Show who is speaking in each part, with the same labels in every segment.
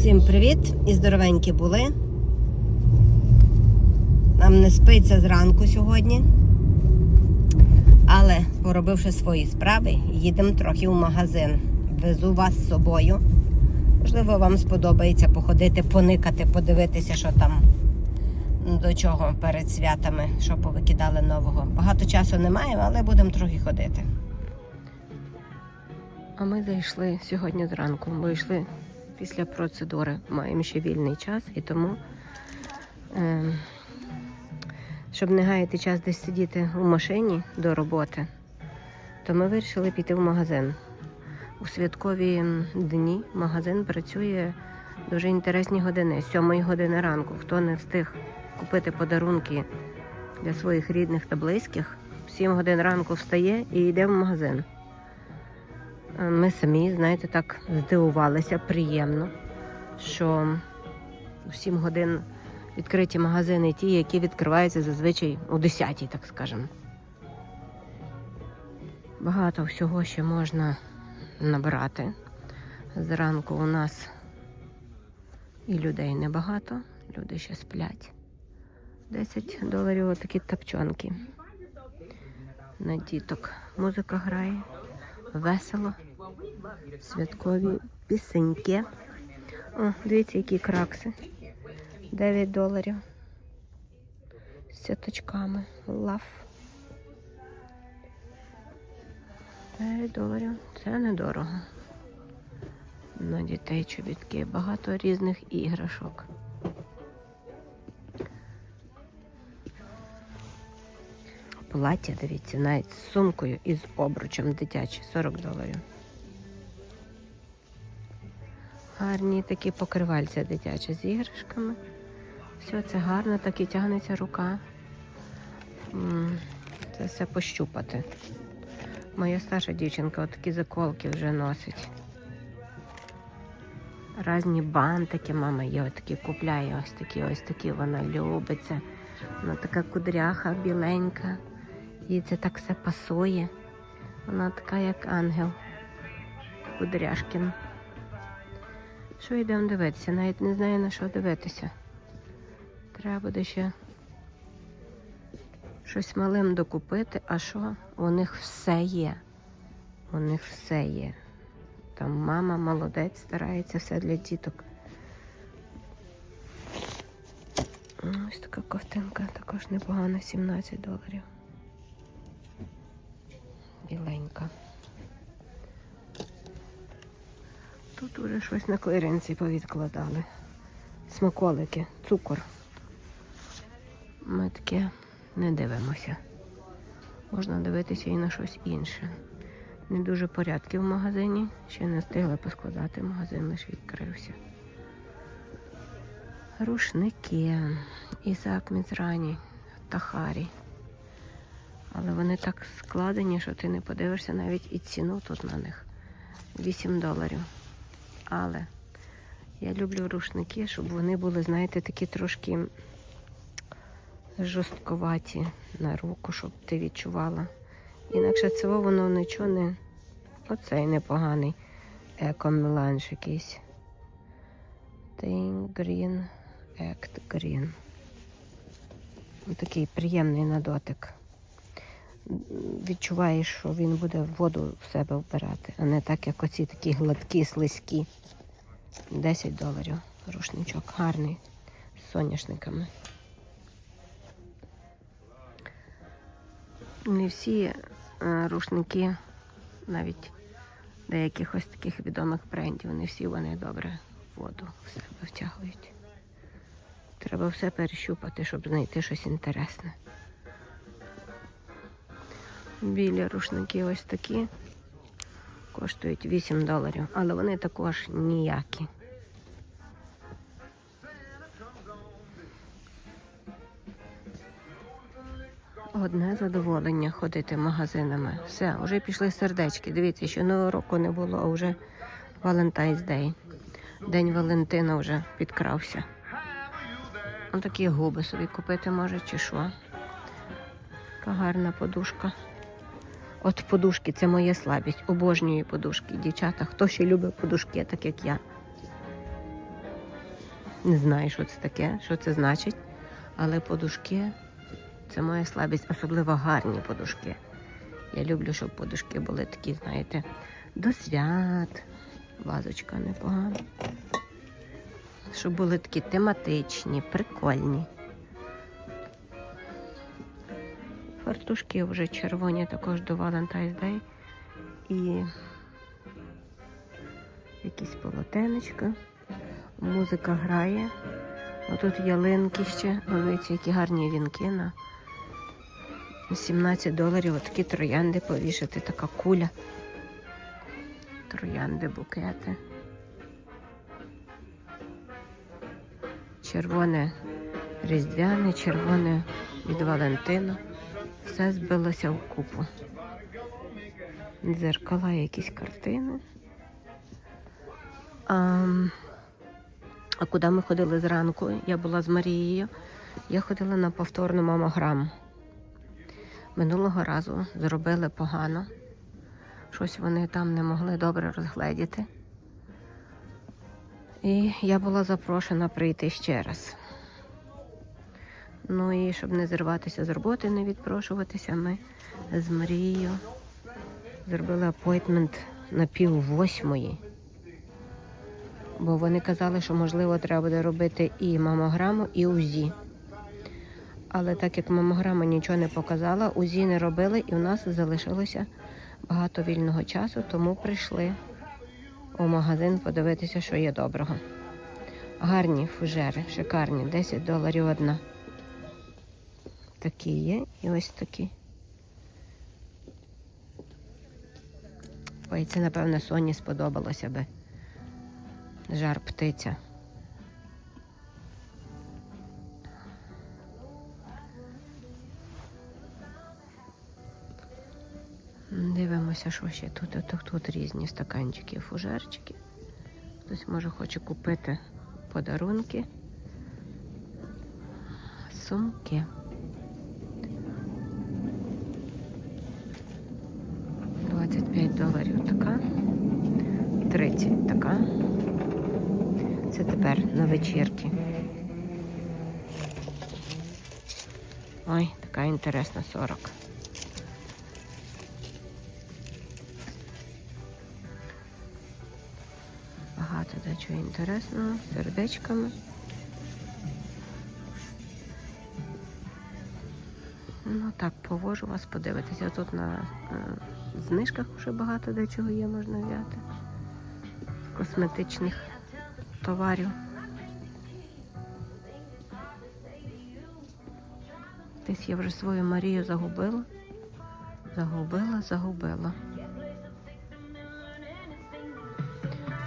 Speaker 1: Всім привіт і здоровенькі були. Нам не спиться зранку сьогодні. Але, поробивши свої справи, їдемо трохи в магазин. Везу вас з собою. Можливо, вам сподобається походити, поникати, подивитися, що там до чого перед святами, що повикидали нового. Багато часу немає, але будемо трохи ходити. А ми зайшли сьогодні зранку. Вийшли після процедури. Маємо ще вільний час і тому, е, щоб не гаяти час десь сидіти у машині до роботи, то ми вирішили піти в магазин. У святкові дні магазин працює дуже інтересні години, з 7 години ранку. Хто не встиг купити подарунки для своїх рідних та близьких, в 7 годин ранку встає і йде в магазин. Е, Ми самі, знаєте, так здивувалися приємно, що в 7 годин відкриті магазини ті, які відкриваються зазвичай о 10, так скажемо. Багато всього ще можна набрати. Зранку у нас і людей небагато, люди ще сплять. 10 доларів отакі тапчонки. На діток музика грає, весело, святкові пісеньки. О, дивіться, які кракси. 9 доларів. З сіточками. Лав. 9 доларів. Це недорого. На дітей чобітки. Багато різних іграшок. Плаття, дивіться, навіть з сумкою і з обручем дитячі 40 доларів. Гарні такі покривальця дитячі з іграшками. Все це гарно, так і тягнеться рука. Це все пощупати. Моя старша дівчинка отакі заколки вже носить. Разні бантики мама є, отакі купляє, ось такі, ось такі вона любиться. Вона така кудряха, біленька. Їй це так все пасує. Вона така, як ангел. Кудряшкін. Що йдемо дивитися? Навіть не знаю на що дивитися. Треба буде ще щось малим докупити, а що? У них все є. У них все є. Там мама молодець, старається все для діток. Ось така ковтинка, також непогана, 17 доларів. Біленька. Тут уже щось на клиренці повідкладали. Смаколики, цукор. Ми таке не дивимося. Можна дивитися і на щось інше. Не дуже порядки в магазині. Ще не встигли поскладати, магазин лише відкрився. Рушники, Ісаак Мізрані, Тахарі. Але вони так складені, що ти не подивишся навіть і ціну тут на них. 8 доларів. Але я люблю рушники, щоб вони були, знаєте, такі трошки жорстковаті на руку, щоб ти відчувала. Інакше це воно нічого не. Оцей непоганий екомеланж якийсь. Ting Green Act Green. Такий приємний на дотик. Відчуваєш, що він буде воду в себе вбирати, а не так, як оці такі гладкі, слизькі. 10 доларів рушничок. Гарний з соняшниками. Не всі е, рушники, навіть деяких ось таких відомих брендів, не всі вони добре воду в себе втягують. Треба все перещупати, щоб знайти щось інтересне. Білі рушники ось такі коштують 8 доларів, але вони також ніякі. Одне задоволення ходити магазинами. Все, вже пішли сердечки. Дивіться, що нового року не було, а вже Valentine's Day. День Валентина вже підкрався. Ось такі губи собі купити може, чи що. Така гарна подушка. От подушки це моя слабість. Обожнюю подушки. Дівчата, хто ще любить подушки, так як я. Не знаю, що це таке, що це значить. Але подушки це моя слабість, особливо гарні подушки. Я люблю, щоб подушки були такі, знаєте, до свят. Вазочка непогана. Щоб були такі тематичні, прикольні. Фартушки вже червоні також до Valentine's Day. І якісь полотенечка. Музика грає. Отут ялинки ще. Дивіться, які гарні вінки на 17 доларів. Отакі троянди повішати, така куля. Троянди, букети. Червоне різдвяне, червоне від Валентина. Все збилося в купу. Дзеркала, якісь картини. А, а куди ми ходили зранку? Я була з Марією. Я ходила на повторну мамограму. Минулого разу зробили погано. Щось вони там не могли добре розгледіти. І я була запрошена прийти ще раз. Ну і щоб не зриватися з роботи, не відпрошуватися, ми з Марією зробили апойтмент на пів восьмої. Бо вони казали, що можливо треба буде робити і мамограму, і УЗІ. Але так як мамограма нічого не показала, УЗІ не робили, і у нас залишилося багато вільного часу, тому прийшли у магазин подивитися, що є доброго. Гарні фужери, шикарні, 10 доларів одна. Такі є і ось такі. Ой, це, напевно, Соні сподобалося би. Жар птиця. Дивимося, що ще тут. Тут, тут різні стаканчики, фужерчики. Хтось може хоче купити подарунки. Сумки. Доларів така. 30 така. Це тепер на вечірки. Ой, така інтересна 40. Багато дечого інтересного, з сердечками. Ну так, повожу вас подивитися. Тут на е, знижках вже багато дечого є, можна взяти. Косметичних товарів. Десь я вже свою Марію загубила. Загубила, загубила.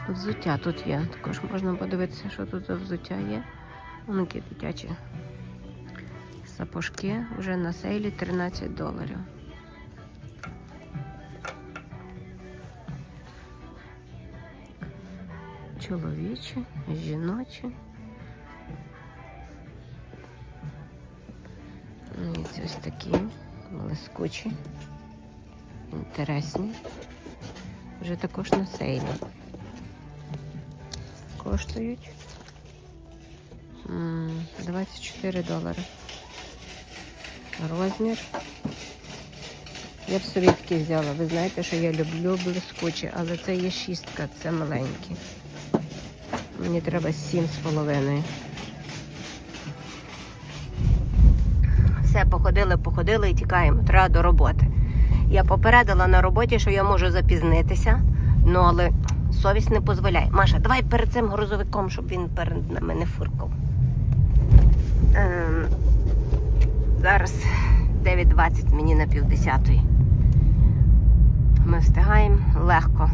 Speaker 1: Взуття тут є. Також можна подивитися, що тут за взуття є. Вон які дитячі сапожки вже на сейлі 13 доларів. Чоловічі, жіночі. Ну, і ось такі блискучі, інтересні. Вже також на сейлі. Коштують м, 24 долари. Розмір. Я б собі взяла. Ви знаєте, що я люблю блискучі, але це є шістка, це маленькі. Мені треба сім з половиною. Все, походили, походили і тікаємо. Треба до роботи. Я попередила на роботі, що я можу запізнитися, ну але совість не дозволяє. Маша, давай перед цим грузовиком, щоб він перед нами не фуркав. Ем, зараз 9.20 мені на півдесятої. Ми встигаємо легко.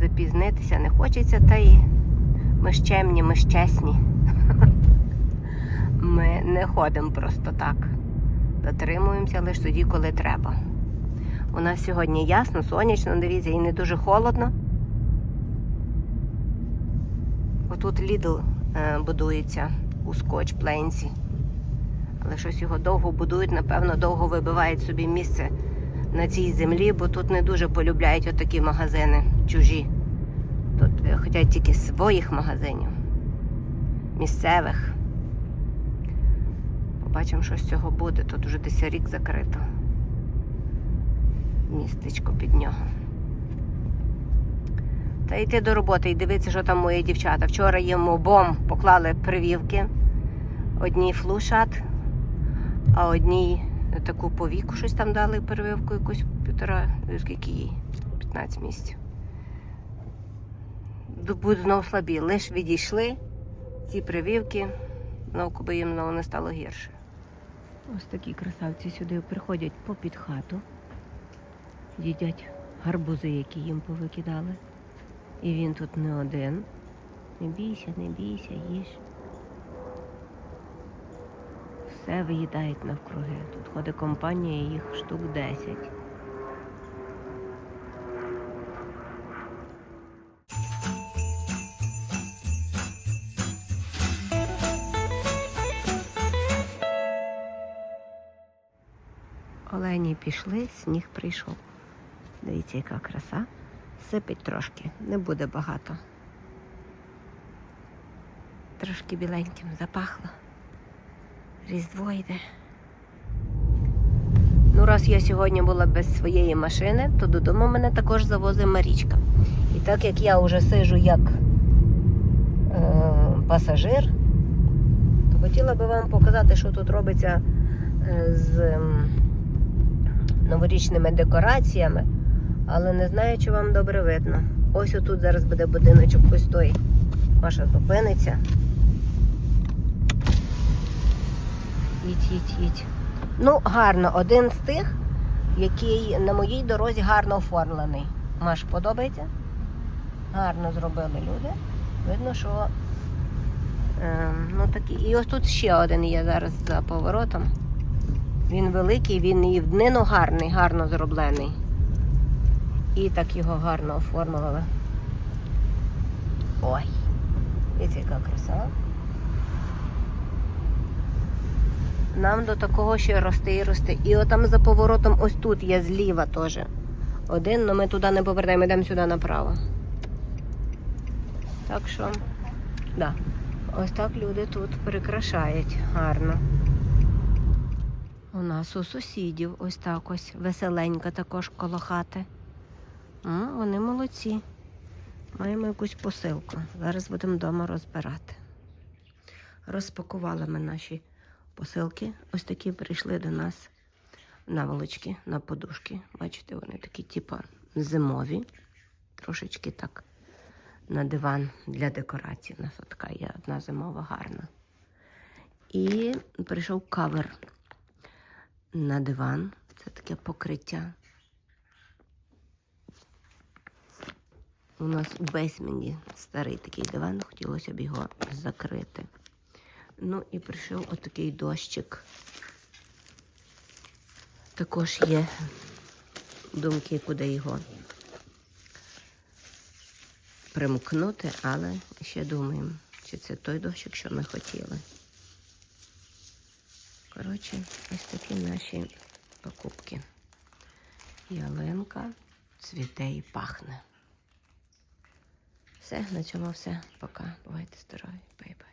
Speaker 1: Запізнитися не хочеться, та й ми ж чемні, ми ж чесні. Ми не ходимо просто так. Дотримуємося лише тоді, коли треба. У нас сьогодні ясно, сонячно, дивіться, і не дуже холодно. Отут Лідл е, будується у скотч Плейнсі. Але щось його довго будують, напевно, довго вибивають собі місце на цій землі, бо тут не дуже полюбляють отакі магазини чужі. Тут е, хочуть тільки своїх магазинів. місцевих. Побачимо, що з цього буде. Тут вже десь рік закрито. Містечко під нього. Та йти до роботи і дивитися, що там мої дівчата. Вчора їм обом поклали прививки. Одній флушат, а одній таку повіку щось там дали прививку, якусь півтора, скільки їй? 15 місяців. Будуть знову слабі. Лиш відійшли ці прививки, знову би їм не стало гірше. Ось такі красавці сюди приходять попід хату, їдять гарбузи, які їм повикидали. І він тут не один. Не бійся, не бійся, їж. Все виїдають навкруги. Тут ходить компанія, їх штук 10. Олені пішли, сніг прийшов. Дивіться, яка краса. Сипить трошки, не буде багато. Трошки біленьким запахло. Різдво йде. Ну, раз я сьогодні була без своєї машини, то додому мене також завозить Марічка. І так як я вже сижу як е, пасажир, то хотіла би вам показати, що тут робиться е, з м, новорічними декораціями, але не знаю, чи вам добре видно. Ось отут зараз буде будиночок ось той. Маша зупиниться. Їдь, їдь, їдь. Ну, гарно, один з тих, який на моїй дорозі гарно оформлений. Маш, подобається? Гарно зробили люди. Видно, що е, ну, такі. І ось тут ще один є зараз за поворотом. Він великий, він і в днину гарний, гарно зроблений. І так його гарно оформили. Ой, дивіться, яка краса. Нам до такого ще рости і рости. І отам за поворотом ось тут є зліва теж. Один, але ми туди не повертаємо, йдемо сюди направо. Так що, да. Ось так люди тут прикрашають гарно. У нас у сусідів ось так ось веселенько також коло хати. М, вони молодці. Маємо якусь посилку. Зараз будемо вдома розбирати. Розпакували ми наші посилки. Ось такі прийшли до нас наволочки на подушки. Бачите, вони такі, типу, зимові. Трошечки так на диван для декорації. У нас така є одна зимова гарна. І прийшов кавер на диван. Це таке покриття. У нас у бейсменті старий такий диван, хотілося б його закрити. Ну і прийшов отакий дощик. Також є думки, куди його примкнути, але ще думаємо, чи це той дощик, що ми хотіли. Коротше, ось такі наші покупки. Ялинка цвіте і пахне. Все, на цьому все. Пока. Бувайте здорові. Бай-бай.